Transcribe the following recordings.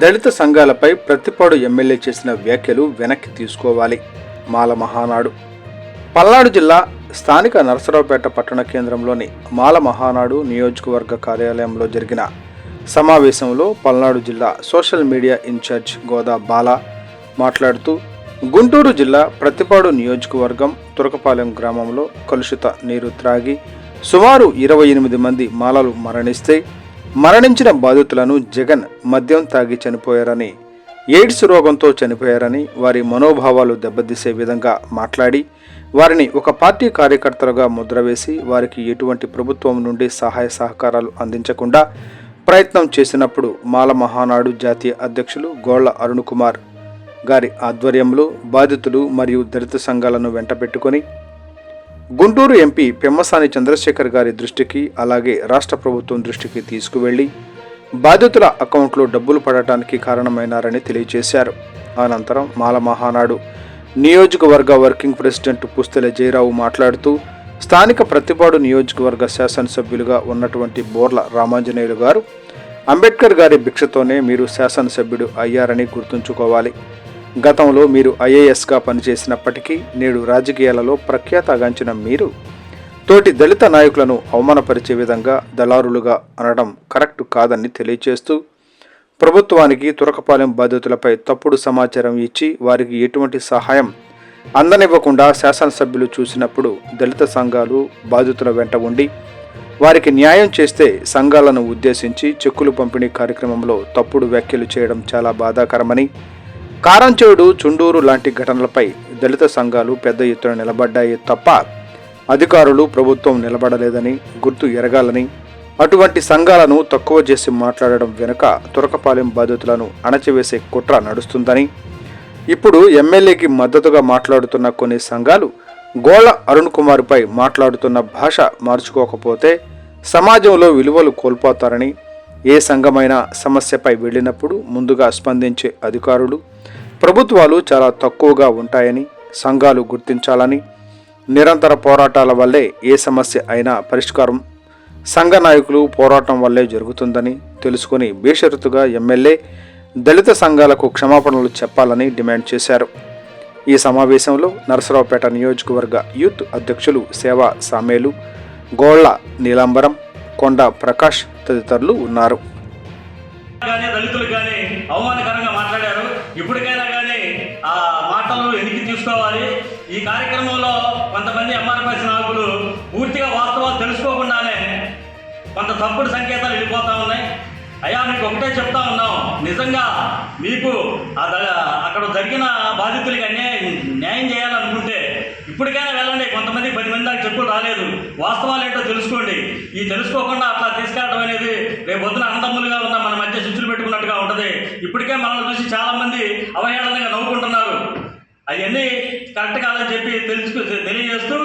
దళిత సంఘాలపై Prathipadu MLA చేసిన వ్యాఖ్యలు వెనక్కి తీసుకోవాలి. మాల మహానాడు. పల్నాడు జిల్లా స్థానిక నరసరావుపేట పట్టణ కేంద్రంలోని మాల మహానాడు నియోజకవర్గ కార్యాలయంలో జరిగిన సమావేశంలో పల్నాడు జిల్లా social media incharge Goda Bala మాట్లాడుతూ గుంటూరు జిల్లా ప్రతిపాడు నియోజకవర్గం తురకపాలెం గ్రామంలో కలుషిత నీరు త్రాగి సుమారు ఇరవై ఎనిమిది మంది మాలలు మరణిస్తే మరణించిన బాధితులను జగన్ మద్యం తాగి చనిపోయారని ఎయిడ్స్ రోగంతో చనిపోయారని వారి మనోభావాలు దెబ్బతీసే విధంగా మాట్లాడి వారిని ఒక పార్టీ కార్యకర్తలుగా ముద్ర వేసి వారికి ఎటువంటి ప్రభుత్వం నుండి సహాయ సహకారాలు అందించకుండా ప్రయత్నం చేసినప్పుడు మాల మహానాడు జాతీయ అధ్యక్షులు గోళ్ళ అరుణ్ కుమార్ గారి ఆధ్వర్యంలో బాధితులు మరియు దళిత సంఘాలను వెంటబెట్టుకొని గుంటూరు ఎంపీ పెమ్మసాని చంద్రశేఖర్ గారి దృష్టికి అలాగే రాష్ట్ర ప్రభుత్వం దృష్టికి తీసుకువెళ్ళి బాధితుల అకౌంట్లో డబ్బులు పడటానికి కారణమైనారని తెలియజేశారు. అనంతరం మాల మహానాడు నియోజకవర్గ వర్కింగ్ ప్రెసిడెంట్ పుస్తెల జయరావు మాట్లాడుతూ స్థానిక ప్రతిపాడు నియోజకవర్గ శాసనసభ్యులుగా ఉన్నటువంటి బోర్ల రామాంజనేయులు గారు అంబేద్కర్ గారి భిక్షతోనే మీరు శాసనసభ్యుడు అయ్యారని గుర్తుంచుకోవాలి. గతంలో మీరు ఐఏఎస్గా పనిచేసినప్పటికీ నేడు రాజకీయాలలో ప్రఖ్యాతగాంచిన మీరు తోటి దళిత నాయకులను అవమానపరిచే విధంగా దళారులుగా అనడం కరెక్ట్ కాదని తెలియచేస్తూ ప్రభుత్వానికి తురకపాలెం బాధితులపై తప్పుడు సమాచారం ఇచ్చి వారికి ఎటువంటి సహాయం అందనివ్వకుండా శాసనసభ్యులు చూసినప్పుడు దళిత సంఘాలు బాధితుల వెంట ఉండి వారికి న్యాయం చేస్తే సంఘాలను ఉద్దేశించి చెక్కులు పంపిణీ కార్యక్రమంలో తప్పుడు వ్యాఖ్యలు చేయడం చాలా బాధాకరమని కారంచేడు చుండూరు లాంటి ఘటనలపై దళిత సంఘాలు పెద్ద ఎత్తున నిలబడ్డాయి తప్ప అధికారులు ప్రభుత్వం నిలబడలేదని గుర్తు ఎరగాలని అటువంటి సంఘాలను తక్కువ చేసి మాట్లాడడం వెనుక తురకపాలెం బాధితులను అణచివేసే కుట్ర నడుస్తుందని ఇప్పుడు ఎమ్మెల్యేకి మద్దతుగా మాట్లాడుతున్న కొన్ని సంఘాలు గోళ అరుణ్ కుమార్పై మాట్లాడుతున్న భాష మార్చుకోకపోతే సమాజంలో విలువలు కోల్పోతారని ఏ సంఘమైనా సమస్యపై వెళ్ళినప్పుడు ముందుగా స్పందించే అధికారులు ప్రభుత్వాలు చాలా తక్కువగా ఉంటాయని సంఘాలు గుర్తించాలని నిరంతర పోరాటాల వల్లే ఏ సమస్య అయినా పరిష్కారం సంఘ నాయకులు పోరాటం వల్లే జరుగుతుందని తెలుసుకుని బేషరతుగా ఎమ్మెల్యే దళిత సంఘాలకు క్షమాపణలు చెప్పాలని డిమాండ్ చేశారు. ఈ సమావేశంలో నరసరావుపేట నియోజకవర్గ యూత్ అధ్యక్షులు సేవా సామేలు గోళ్ళ నీలాంబరం కొండ ప్రకాష్ తదితరులు ఉన్నారు. దళితులు అవమానకరంగా మాట్లాడారు. ఇప్పటికైనా మాటలు వెనక్కి తీసుకోవాలి ఈ కార్యక్రమంలో కొంతమంది ఎంఆర్ఎస్ నాయకులు పూర్తిగా వాస్తవాలు తెలుసుకోకుండానే కొంత తప్పుడు సంకేతాలు వెళ్ళిపోతా ఉన్నాయి. అయ్యా మీకు ఒకటే చెప్తా ఉన్నాం. నిజంగా మీకు అక్కడ జరిగిన బాధితులకి అన్యాయం న్యాయం చేయాలనుకుంటే ఇప్పటికైనా వెళ్ళండి. కొంతమంది పది మంది దాకా చెప్పులు రాలేదు. వాస్తవాలు ఏంటో తెలుసుకోండి. ఈ తెలుసుకోకుండా అట్లా తీసుకెళ్ళడం అనేది రేపు పొద్దున అన్నదమ్ములుగా ఉన్న మన మధ్య శిష్యులు పెట్టుకున్నట్టుగా ఉంటుంది. ఇప్పటికే మనల్ని చూసి చాలా మంది అవహేళనగా నవ్వుకుంటున్నారు. అవన్నీ కరెక్ట్ కాదని చెప్పి తెలుసుకు తెలియజేస్తూ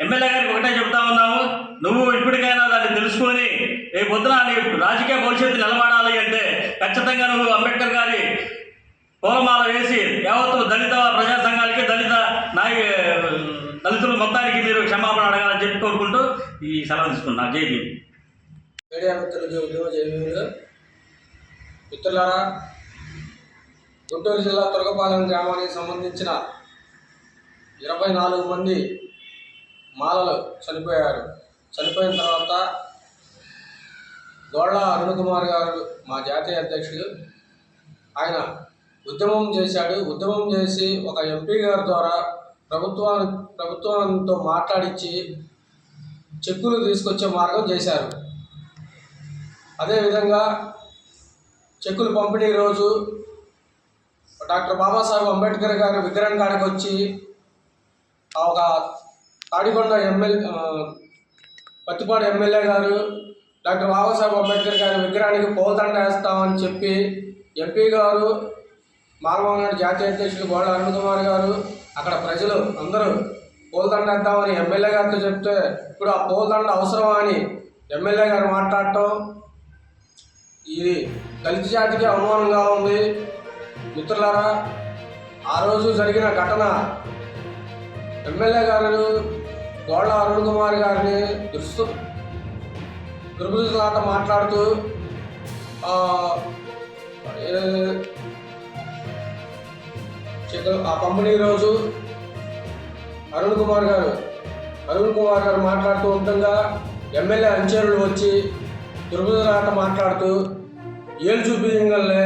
ఎమ్మెల్యే గారికి ఒకటే చెప్తా ఉన్నాము. నువ్వు ఇప్పటికైనా దాన్ని తెలుసుకొని రేపు పొద్దున నీ రాజకీయ భవిష్యత్తు నిలబడాలి అంటే ఖచ్చితంగా నువ్వు అంబేద్కర్ గారి పూలమాల వేసి యావత్తు దళిత ప్రజా సంఘాలకి దళిత నాయ దళితులు మొత్తానికి మీరు క్షమాపణ అడగాలని చెప్పి కోరుకుంటూ ఈ సలహా తీసుకున్నా జైబీ మీడియా మిత్రులకి ఉద్యోగ జైవీములు మిత్రులారా గుంటూరు జిల్లా తురగపాలెం గ్రామానికి సంబంధించిన ఇరవై నాలుగు మంది మాలలు చనిపోయారు. చనిపోయిన తర్వాత గోళ్ళ అరుణ్ కుమార్ గారు మా జాతీయ అధ్యక్షుడు ఆయన ఉద్యమం చేశాడు. ఉద్యమం చేసి ఒక ఎంపీ గారి ద్వారా ప్రభుత్వాన్ని ప్రభుత్వంతో మాట్లాడించి చెక్కులు తీసుకొచ్చే మార్గం చేశారు. అదేవిధంగా చెక్కులు పంపిణీ రోజు డాక్టర్ బాబాసాహెబ్ అంబేద్కర్ గారి విగ్రహం కాడికి వచ్చి ఆ ఒక తాడికొండ ఎమ్మెల్యే పత్తిపాడు ఎమ్మెల్యే గారు డాక్టర్ బాబాసాహెబ్ అంబేద్కర్ గారి విగ్రహానికి పూలదండ వేస్తామని చెప్పి ఎంపీ గారు మానవనాడు జాతీయ అధ్యక్షులు గోడ అరుణ్ కుమార్ గారు అక్కడ ప్రజలు అందరూ పోల్దండ వేద్దామని ఎమ్మెల్యే గారితో చెప్తే ఇప్పుడు ఆ పోల్దండ అవసరమా అని ఎమ్మెల్యే గారు మాట్లాడటం ఇది దళిత జాతికి అవమానంగా ఉంది. మిత్రులారా ఆ రోజు జరిగిన ఘటన ఎమ్మెల్యే గారు గోళ్ళ అరుణ్ కుమార్ గారిని దుస్తు దుర్బుజులాట మాట్లాడుతూ ఆ, పంపిణీ రోజు అరుణ్ కుమార్ గారు అరుణ్ కుమార్ గారు మాట్లాడుతూ ఉండగా ఎమ్మెల్యే అంచెరులు వచ్చి దుర్బుదరాట మాట్లాడుతూ ఏళ్ళు చూపించగలనే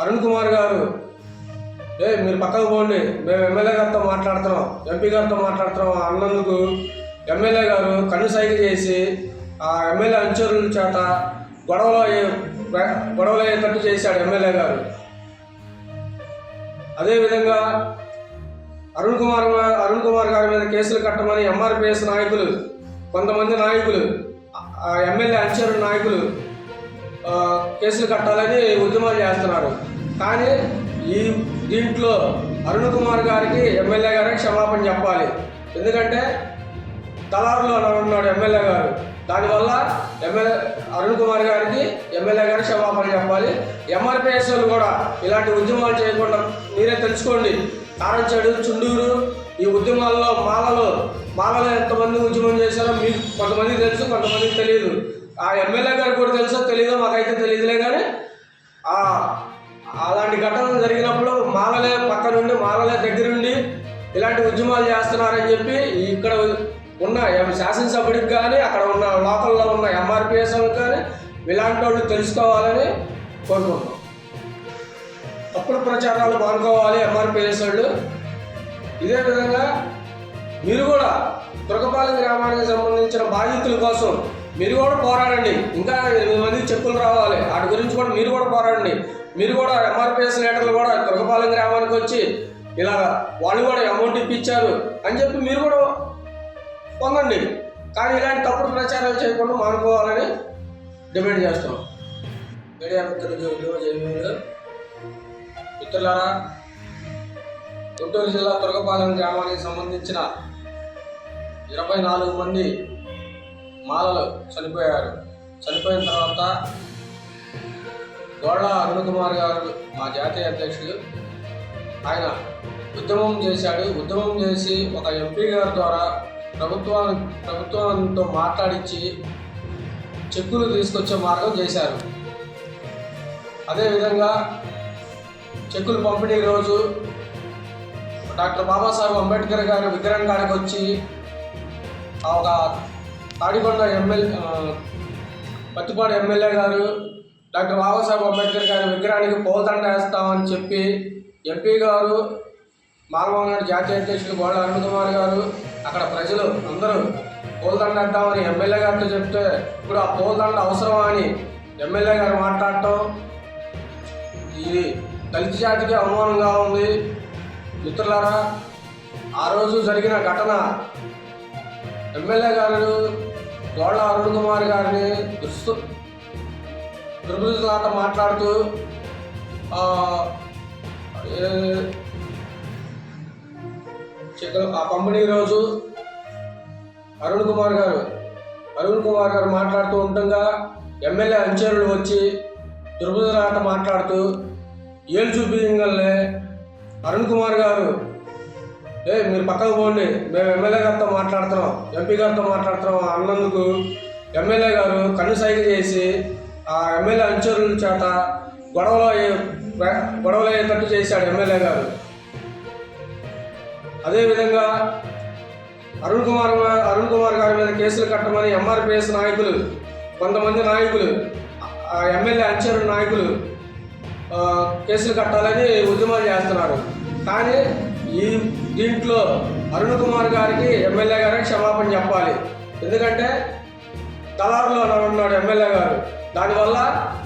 అరుణ్ కుమార్ గారు. ఏ మీరు పక్కకు పోండి. మేము ఎమ్మెల్యే గారితో మాట్లాడుతున్నాం. ఎంపీ గారితో మాట్లాడుతున్నాం. అన్నందుకు ఎమ్మెల్యే గారు కన్ను సైకిల్ చేసి ఆ ఎమ్మెల్యే అంచెరుల చేత గొడవలు అయ్యే- గొడవలు అయ్యేటట్టు చేశాడు ఎమ్మెల్యే గారు. అదేవిధంగా అరుణ్ కుమార్ అరుణ్ కుమార్ గారి మీద కేసులు కట్టమని ఎంఆర్పిఎస్ నాయకులు కొంతమంది నాయకులు ఆ ఎమ్మెల్యే అంచెరు నాయకులు కేసులు కట్టాలని ఉద్యమాలు చేస్తున్నారు. కానీ ఈ దీంట్లో అరుణ్ కుమార్ గారికి ఎమ్మెల్యే గారికి క్షమాపణ చెప్పాలి. ఎందుకంటే దళారులో ఉన్నాడు ఎమ్మెల్యే గారు. దానివల్ల ఎమ్మెల్యే అరుణ్ కుమార్ గారికి ఎమ్మెల్యే గారికి క్షమాపణ చెప్పాలి. ఎంఆర్పిఎస్ వాళ్ళు కూడా ఇలాంటి ఉద్యమాలు చేయకుండా మీరే తెలుసుకోండి. కారంచేడు చుండూరు ఈ ఉద్యమాల్లో మాలలో మాలలో ఎంతమంది ఉద్యమం చేశారో మీకు కొంతమందికి తెలుసు కొంతమందికి తెలియదు. ఆ ఎమ్మెల్యే గారికి కూడా తెలుసో తెలియదో మాకైతే తెలియదులే కానీ ఆ అలాంటి ఘటనలు జరిగినప్పుడు మాలలే పక్క నుండి మాలలే దగ్గరుండి ఇలాంటి ఉద్యమాలు చేస్తున్నారని చెప్పి ఇక్కడ ఉన్న శాసనసభ్యుడికి కానీ అక్కడ ఉన్న లోకల్లో ఉన్న ఎంఆర్పిఎస్ కానీ ఇలాంటి వాళ్ళు తెలుసుకోవాలని కోరుకుంటున్నాం. తప్పుడు ప్రచారాలు మానుకోవాలి ఎంఆర్పిఎస్ వాళ్ళు. ఇదే విధంగా మీరు కూడా దుర్గపాలెం గ్రామానికి సంబంధించిన బాధితుల కోసం మీరు కూడా పోరాడండి. ఇంకా ఎనిమిది మంది చెప్పులు రావాలి. వాటి గురించి కూడా మీరు కూడా పోరాడండి. మీరు కూడా ఎంఆర్పిఎస్ లీడర్లు కూడా తురకపాలెం గ్రామానికి వచ్చి ఇలా వాళ్ళు కూడా అమౌంట్ ఇప్పించారు అని చెప్పి మీరు కూడా పొందండి. కానీ ఇలాంటి తప్పుడు ప్రచారాలు చేయకుండా మానుకోవాలని డిమాండ్ చేస్తాం. మీడియా మిత్రులకు విలువ జయమీరు మిత్రులారా గుంటూరు జిల్లా తురగపాలెం గ్రామానికి సంబంధించిన ఇరవై నాలుగు మంది మాలలు చనిపోయారు. చనిపోయిన తర్వాత గోళ్ళ అరుణ్ కుమార్ గారు మా జాతీయ అధ్యక్షుడు ఆయన ఉద్యమం చేశాడు. ఉద్యమం చేసి ఒక ఎంపీ గారి ద్వారా ప్రభుత్వాన్ని ప్రభుత్వంతో మాట్లాడించి చెక్కులు తీసుకొచ్చే మార్గం చేశారు. అదేవిధంగా చెక్కులు పంపిణీ రోజు డాక్టర్ బాబాసాహెబ్ అంబేద్కర్ గారి విగ్రహం కాడికి వచ్చి ఒక తాడికొండ ఎమ్మెల్యే పత్తిపాడు ఎమ్మెల్యే గారు డాక్టర్ బాబాసాహెబ్ అంబేద్కర్ గారి విగ్రహానికి పూలదండ వేస్తామని చెప్పి ఎంపీ గారు మాలమోహన్ జాతీయ అధ్యక్షులు గోడ అరుణ్ కుమార్ గారు అక్కడ ప్రజలు అందరూ పోల్దండ వేద్దామని ఎమ్మెల్యే గారితో చెప్తే ఇప్పుడు ఆ పోల్దండ అవసరమా అని ఎమ్మెల్యే గారు మాట్లాడటం ఇది దళిత జాతికి అవమానంగా ఉంది. మిత్రులారా ఆ రోజు జరిగిన ఘటన ఎమ్మెల్యే గారు గోళ్ళ అరుణ్ కుమార్ గారిని దుస్తు దుర్బులాట మాట్లాడుతూ ఆ, ఆ పంపిణీ రోజు అరుణ్ కుమార్ గారు అరుణ్ కుమార్ గారు మాట్లాడుతూ ఉండగా ఎమ్మెల్యే అనుచరులు వచ్చి దుర్బుదరాట మాట్లాడుతూ ఏళ్ళు చూపించగలనే అరుణ్ కుమార్ గారు. ఏ మీరు పక్కకు పోండి మేము ఎమ్మెల్యే గారితో మాట్లాడుతున్నాం ఎంపీ గారితో మాట్లాడుతున్నాం అన్నందుకు ఎమ్మెల్యే గారు కన్ను సైకిల్ చేసి ఆ ఎమ్మెల్యే అనుచరుల చేత గొడవలో గొడవలు అయ్యేటట్టు చేశాడు ఎమ్మెల్యే గారు. అదేవిధంగా అరుణ్ కుమార్ అరుణ్ కుమార్ గారి మీద కేసులు కట్టమని ఎంఆర్పిఎస్ నాయకులు కొంతమంది నాయకులు ఆ ఎమ్మెల్యే అనుచరుల నాయకులు కేసులు కట్టాలని ఉద్యమాలు చేస్తున్నారు. కానీ ఈ దీంట్లో అరుణ్ కుమార్ గారికి ఎమ్మెల్యే గారికి క్షమాపణ చెప్పాలి. ఎందుకంటే తలారులో ఉన్నాడు ఎమ్మెల్యే గారు. దానివల్ల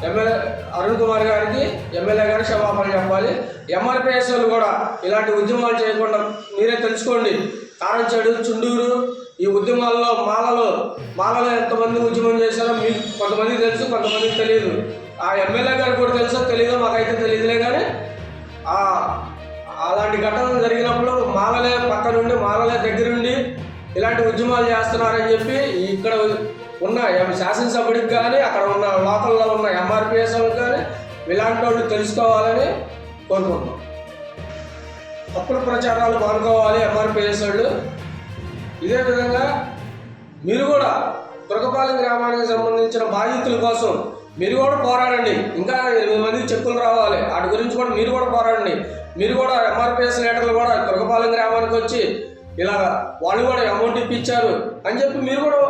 ఎమ్మెల్యే అరుణ్ కుమార్ గారికి ఎమ్మెల్యే గారు క్షమాపణ చెప్పాలి. ఎంఆర్పిఎస్ వాళ్ళు కూడా ఇలాంటి ఉద్యమాలు చేయకుండా మీరే తెలుసుకోండి. కారంచేడు చుండూరు ఈ ఉద్యమాల్లో మాలలో మాలలో ఎంతమంది ఉద్యమం చేశారో మీకు కొంతమందికి తెలుసు కొంతమందికి తెలియదు. ఆ ఎమ్మెల్యే గారికి కూడా తెలుసో తెలియదో మాకైతే తెలియదులే కానీ ఆ అలాంటి ఘటనలు జరిగినప్పుడు మాలలే పక్క నుండి మాలలే దగ్గరుండి ఇలాంటి ఉద్యమాలు చేస్తున్నారని చెప్పి ఇక్కడ ఉన్న శాసనసభ్యుడికి కానీ అక్కడ ఉన్న లోకల్లో ఉన్న ఎంఆర్పిఎస్ వాళ్ళకి కానీ ఇలాంటి వాళ్ళు తెలుసుకోవాలని కోరుకుంటున్నాం. తప్పుడు ప్రచారాలు మానుకోవాలి ఎంఆర్పిఎస్ వాళ్ళు. ఇదే విధంగా మీరు కూడా దుర్గపాలెం గ్రామానికి సంబంధించిన బాధితుల కోసం మీరు కూడా పోరాడండి. ఇంకా ఎనిమిది మందికి చెక్కులు రావాలి. వాటి గురించి కూడా మీరు కూడా పోరాడండి. మీరు కూడా ఎంఆర్పిఎస్ లీటర్లు కూడా దుర్గపాలెం గ్రామానికి వచ్చి ఇలా వాళ్ళు కూడా అమౌంట్ ఇప్పించారు అని చెప్పి మీరు కూడా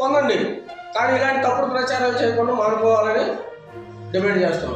పొందండి. కానీ ఇలాంటి తప్పుడు ప్రచారాలు చేయకుండా మానుకోవాలని డిమాండ్ చేస్తాం